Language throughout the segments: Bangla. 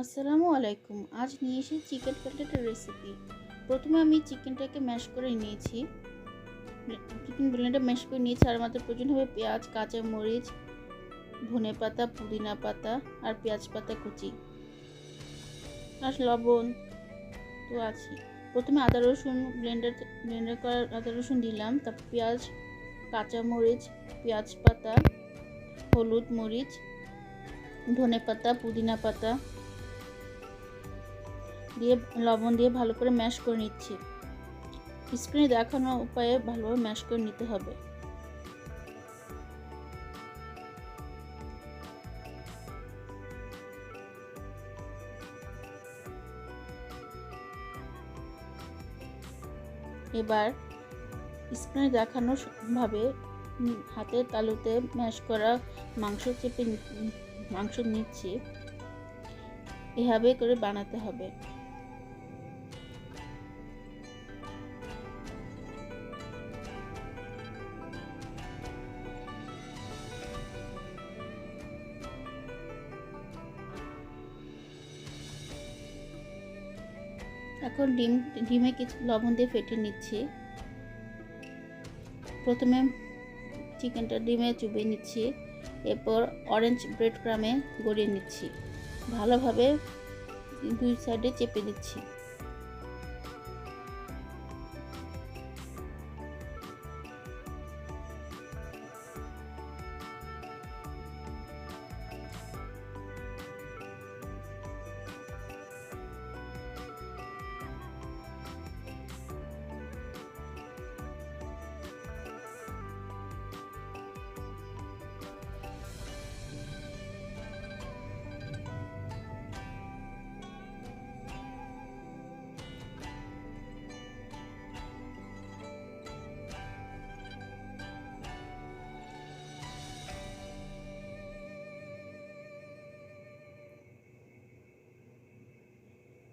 আসসালামু আলাইকুম। আজ নিয়ে এসেছি চিকেন কাটলেটের রেসিপি প্রথমে আমি চিকেনটাকে ম্যাশ করে নিয়েছি। চিকেন ব্লেন্ডে ম্যাশ করে নিয়েছি। আর আমাদের প্রয়োজন হবে পেঁয়াজ, কাঁচা মরিচ, ধনে পাতা, পুদিনা পাতা আর পেঁয়াজ পাতা কুচি আর লবণ তো আছে। প্রথমে আদা রসুন ব্লেন্ডার ব্লেন্ডার করা আদা রসুন দিলাম। তারপর পেঁয়াজ, কাঁচা মরিচ, পেঁয়াজ পাতা, হলুদ মরিচ, ধনে পাতা, পুদিনা পাতা দিয়ে লবণ দিয়ে ভালো করে ম্যাশ করে নিচ্ছি। স্ক্রিনে দেখানো উপায়ে ভালোভাবে ম্যাশ করে নিতে হবে। এবার স্ক্রিনে দেখানো ভাবে হাতের তালুতে ম্যাশ করা মাংস চেপে মাংস নিচ্ছি। এভাবে করে বানাতে হবে। এখন ডিম, ডিমে কিছু লবণ দিয়ে ফেটে নিচ্ছি। প্রথমে চিকেনটা ডিমে চুবিয়ে নিচ্ছি, এরপর অরেঞ্জ ব্রেড ক্রামে গড়িয়ে নিচ্ছি। ভালোভাবে দুই সাইডে চেপে দিচ্ছি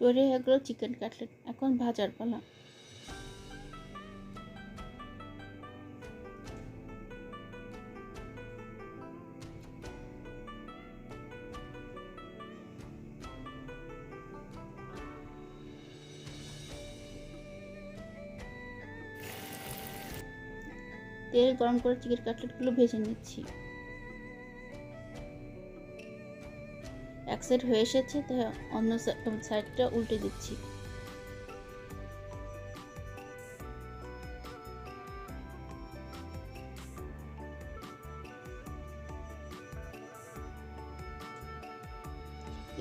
তৈরি হয়ে গেলো চিকেন কাটলেট। এখন ভাজার পালা। তেল গরম করে চিকেন কাটলেটগুলো ভেজে নিচ্ছি। এক সাইড হয়ে এসেছে তাই অন্য সাইডটা উল্টে দিচ্ছি।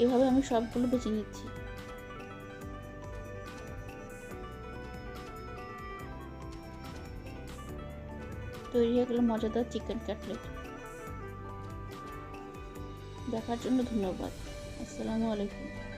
এভাবে আমি সবগুলো বেছে নিচ্ছি। তৈরি হয়ে গেল মজাদার চিকেন কাটলেট দেখার জন্য ধন্যবাদ। আসসালামু আলাইকুম।